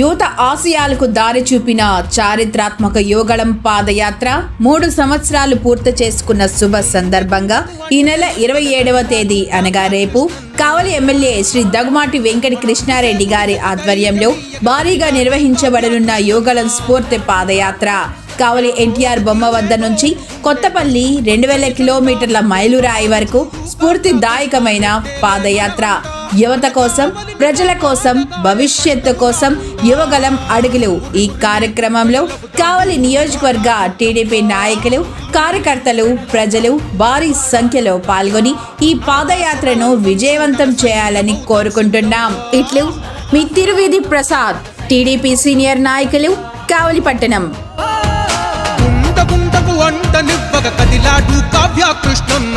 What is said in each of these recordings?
యువత ఆశయాలకు దారి చూపిన చారిత్రాత్మక యోగళం పాదయాత్ర మూడు సంవత్సరాలు పూర్తి చేసుకున్న శుభ సందర్భంగా ఈ నెల ఇరవై ఏడవ తేదీ అనగా రేపు కావలి ఎమ్మెల్యే శ్రీ దగ్గుమాటి వెంకట కృష్ణారెడ్డి గారి ఆధ్వర్యంలో భారీగా నిర్వహించబడనున్న యోగళం స్ఫూర్తి పాదయాత్ర. కావలి ఎన్టీఆర్ బొమ్మ వద్ద నుంచి కొత్తపల్లి రెండు వేల కిలోమీటర్ల మైలురాయి వరకు స్ఫూర్తిదాయకమైన పాదయాత్ర. యువత కోసం ప్రజల కోసం భవిష్యత్తు కోసం యువగలం అడుగులు. ఈ కార్యక్రమంలో కావలి నియోజకవర్గ టీడీపీ నాయకులు కార్యకర్తలు ప్రజలు భారీ సంఖ్యలో పాల్గొని ఈ పాదయాత్రను విజయవంతం చేయాలని కోరుకుంటున్నాం. ఇట్లు మీ తిరువీధి ప్రసాద్ టీడీపీ సీనియర్ నాయకులు కావలి పట్టణం. కదిలాడు కావ్య కృష్ణన్న.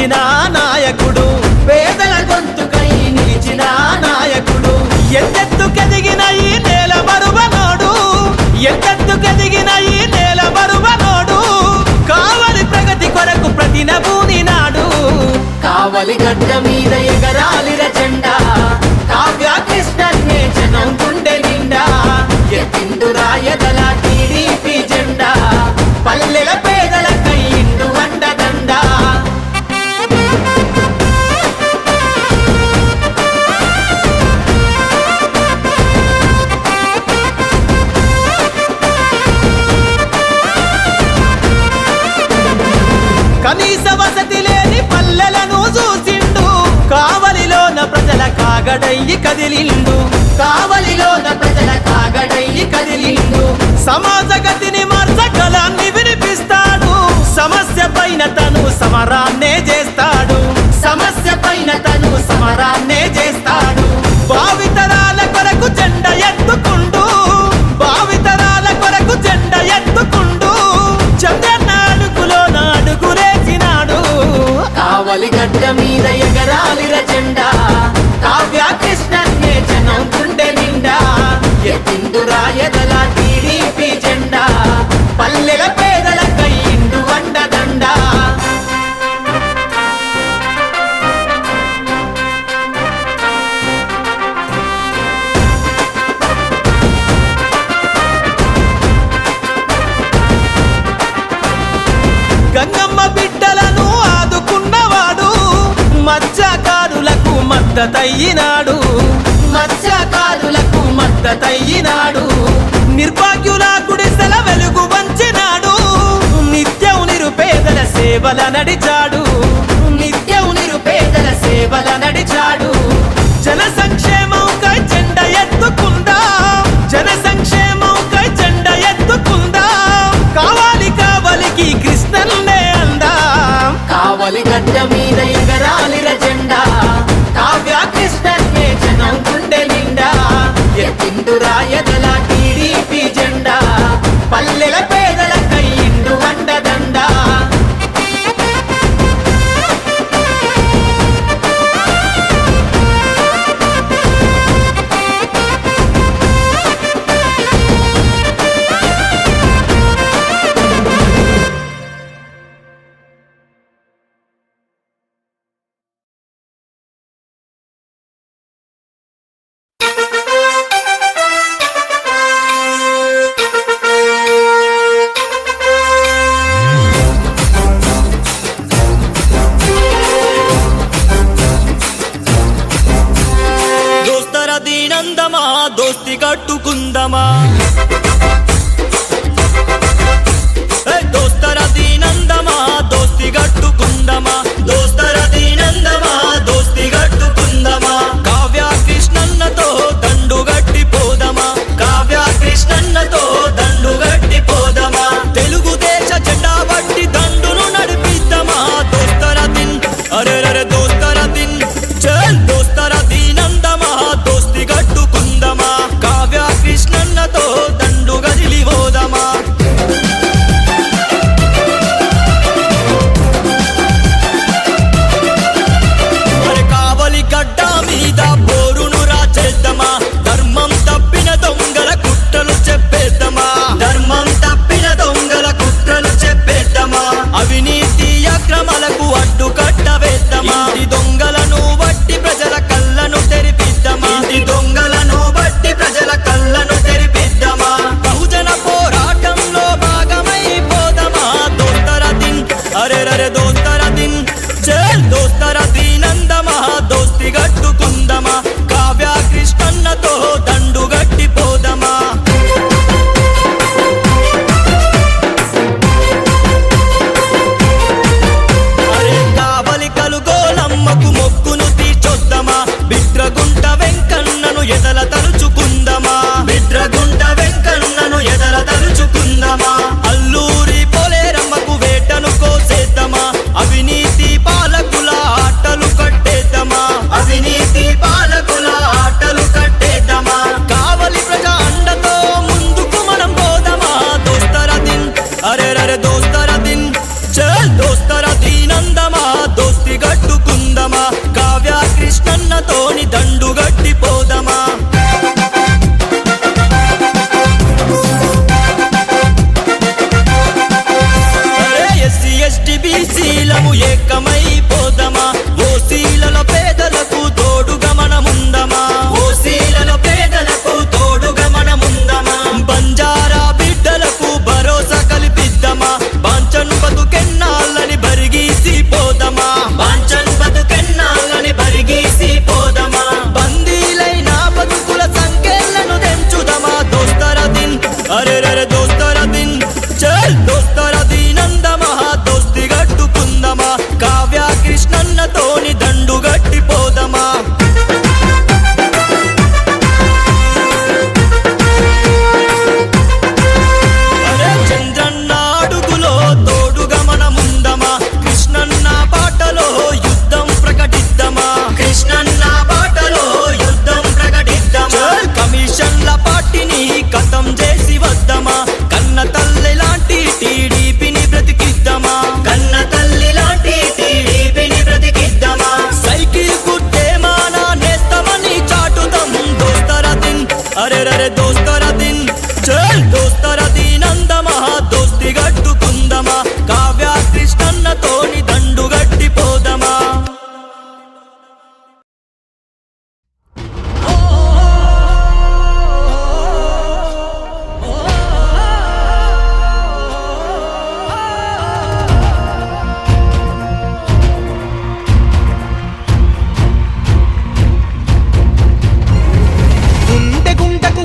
నిలిచిన నాయకుడు. పేదల గొంతుకై నిలిచిన నాయకుడు. ఎంతెత్తుకెదిగిన ఈ నేల మరువనోడు? ఎంతెత్తుకెదిగిన ఈ నేల బరువనోడు కావలి ప్రగతి కొరకు ప్రతి నభూని నాడు. కావలి గడ్డ మీద ఎగరాలి జెండా కావ్య కృష్ణ జనం గుండె నిండా. ఎత్తిండు రాయదల కాగడయ్యి కదిలిండు. కావలిలోన ప్రజల కాగడయ్యి కదిలిండు. సమాజ గతిని మార్చగలాన్ని వినిపిస్తాడు. సమస్య పైన తను సమరాన్నే చేస్తాడు. సమస్య పైన తను సమరాన్నే చేస్తాడు. భావితరాల కొరకు జెండ ఎత్తుకుండు. భావితరాల కొరకు జెండ ఎత్తుకుండు. చంద్రన్న అడుగులో నాడుగులేసినాడు కావలి గడ్డ మీద ఎగరాలిర జెండా.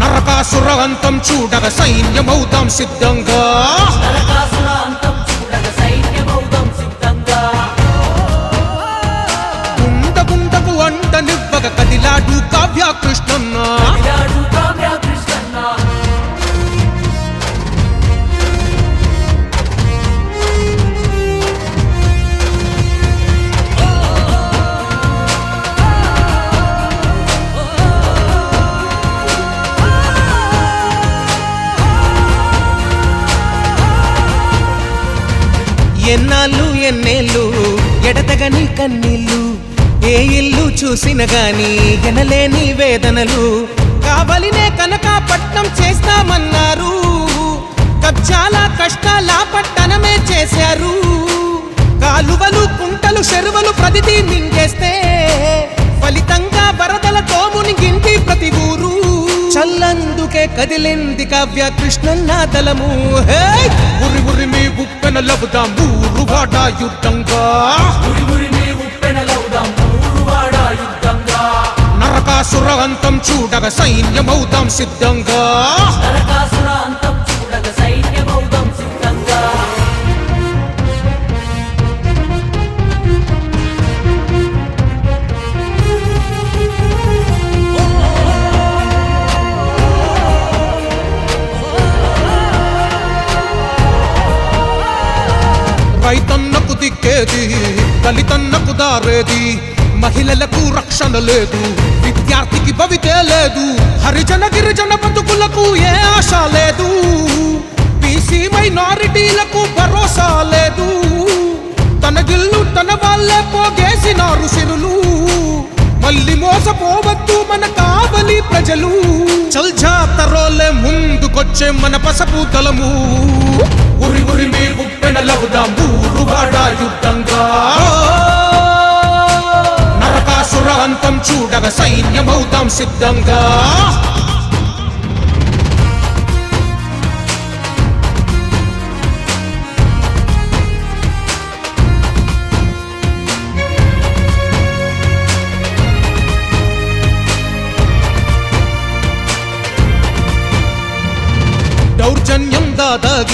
నరకాసురవంతం చూడగ చూడగా సైన్యమవుతాం సిద్ధంగా. గుండ గుండకు అంట నివ్వగ కదిలాడు కావ్య కృష్ణన్నా ఎనగని కన్నీళ్ళు ఏ ఇల్లు చూసిన గాని ఎనలేని వేదనలు. కావలినే కనకాపట్నం చేస్తామన్నారు. చాలా కష్టాల పట్టణమే చేశారు. కాలువలు కుంటలు చెరువలు ప్రతిదీ కదిలింది కావ్య కృష్ణన్న తలము. హే! ఉరి ఉరి మీ ఉప్పెన లబుదాం ఊరు వాడ యుద్ధంగా. నరకాసుర అంతం చూడగ సైన్యమవుతాం సిద్ధంగా. నరకాసుర రైతన్నకు దిక్కేది దళితన్నకు దారేది మహిళలకు రక్షణ లేదు విద్యార్థికి భవితే లేదు హరిజన గిరిజన బతుకులకు ఏ ఆశ లేదు బీసీ మైనారిటీలకు భరోసా లేదు తన గిల్లు తన వాళ్ళే పోగేసినారు సిరులు మళ్ళీ మోసపోవద్దు మన కావలి ప్రజలు. చల్ జాతరోలే ముందుకొచ్చే మన పసపు తలము ఉరి ఉరి మీ ఉప్పెన లవుదాం ఊరు వాడ యుద్ధంగా. నరకాసుర అంతం చూడగ సైన్యమవుతాం సిద్ధంగా.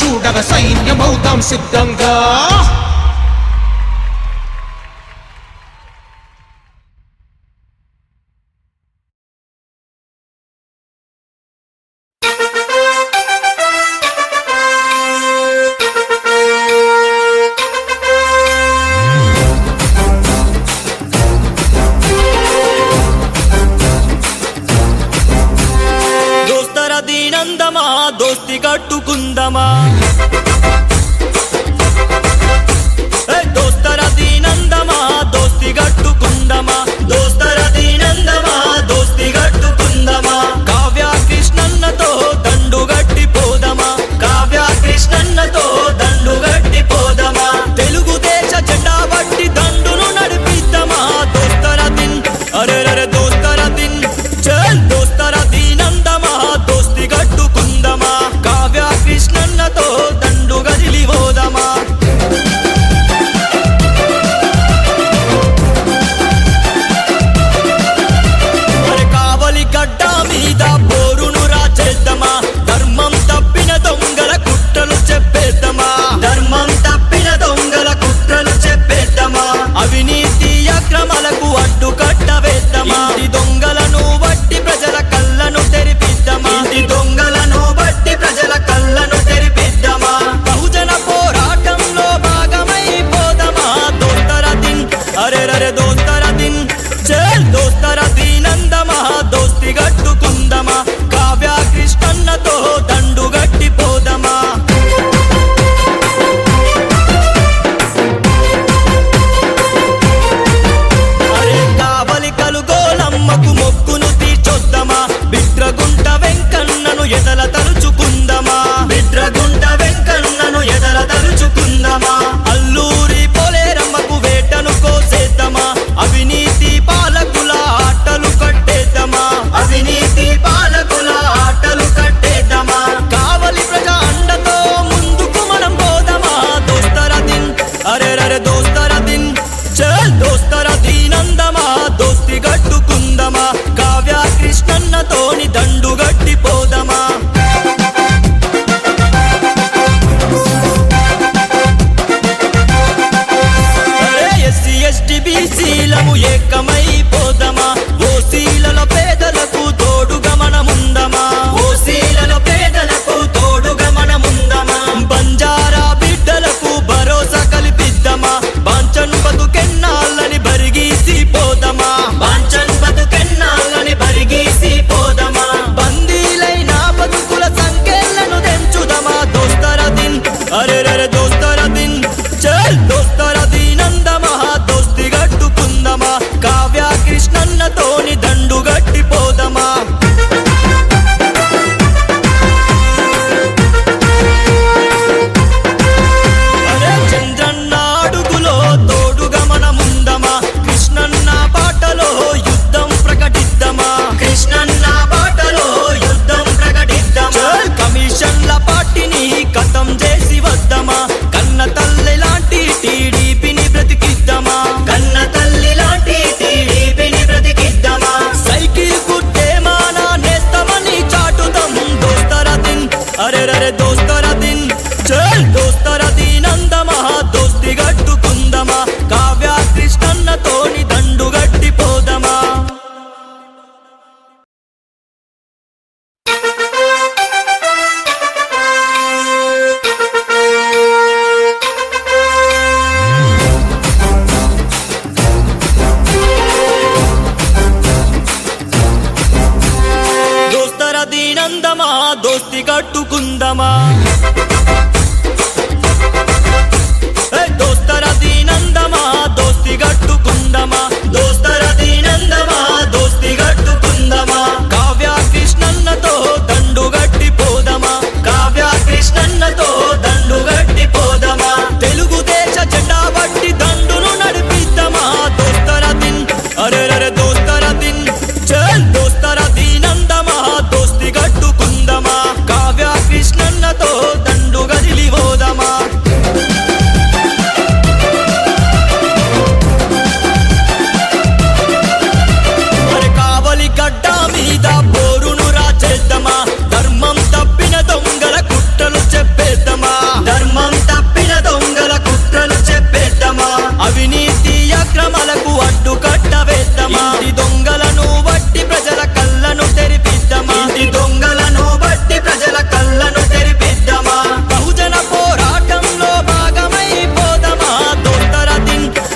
చూడగ సైన్యమవుతాం సిద్ధంగా. ఆనందమా? మనము ఏకమైపోదమా? ఓసీలలో పేదలకు తోడుగా మనముందమా? ఓసీలలో పేదలకు తోడుగా మనముందమా? బంజారా బిడ్డలకు భరోసా కల్పిద్దామా? బాంచను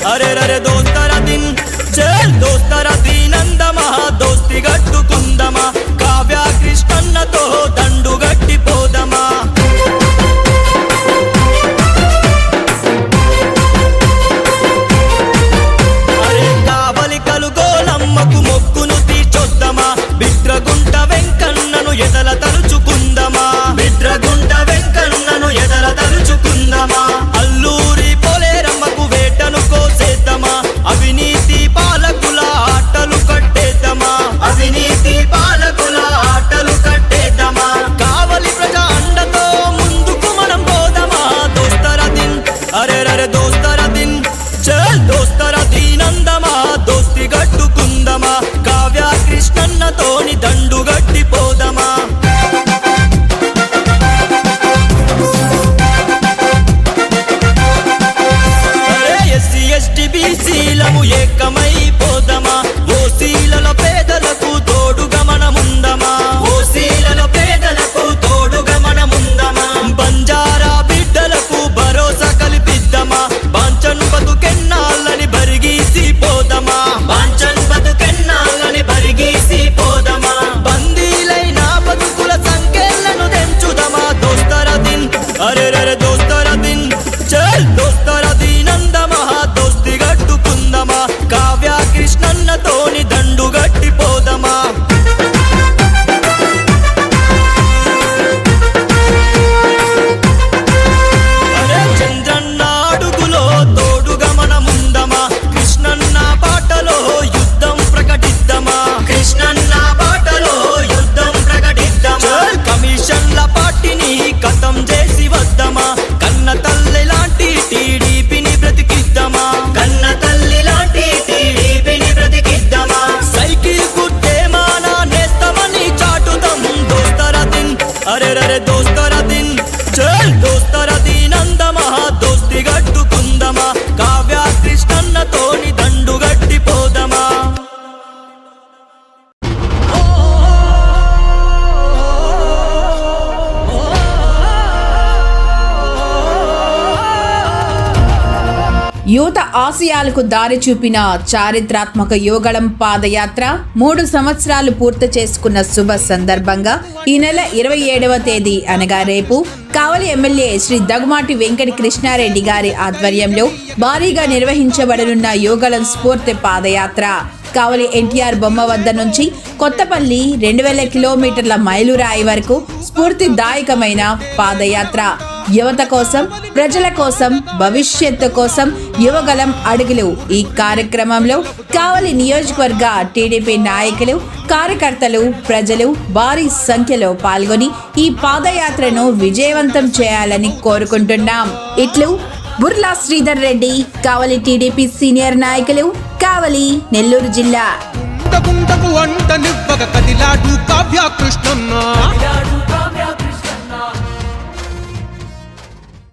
अरे अरे दोस्तारा तेरा दिन चल दोस्तारा दिन। ఆశయాలకు దారి చూపిన చారిత్రాత్మక యోగళం పాదయాత్ర మూడు సంవత్సరాలు పూర్తి చేసుకున్న శుభ సందర్భంగా ఈ నెల ఇరవై ఏడవ తేదీ అనగా రేపు కావలి ఎమ్మెల్యే శ్రీ దగుమాటి వెంకట కృష్ణారెడ్డి గారి ఆధ్వర్యంలో భారీగా నిర్వహించబడనున్న యోగళం స్ఫూర్తి పాదయాత్ర. కావలి ఎన్టీఆర్ బొమ్మ వద్ద నుంచి కొత్తపల్లి రెండు వేల కిలోమీటర్ల మైలురాయి వరకు స్ఫూర్తిదాయకమైన పాదయాత్ర. యువత కోసం ప్రజల కోసం భవిష్యత్తు కోసం యువగలం అడుగులు. ఈ కార్యక్రమంలో కావలి నియోజకవర్గ టీడీపీ నాయకులు కార్యకర్తలు ప్రజలు భారీ సంఖ్యలో పాల్గొని ఈ పాదయాత్రను విజయవంతం చేయాలని కోరుకుంటున్నాం. ఇట్లు బుర్లా శ్రీధర్ రెడ్డి కావలి టీడీపీ సీనియర్ నాయకులు కావలి నెల్లూరు జిల్లా. కదిలాడు కావ్య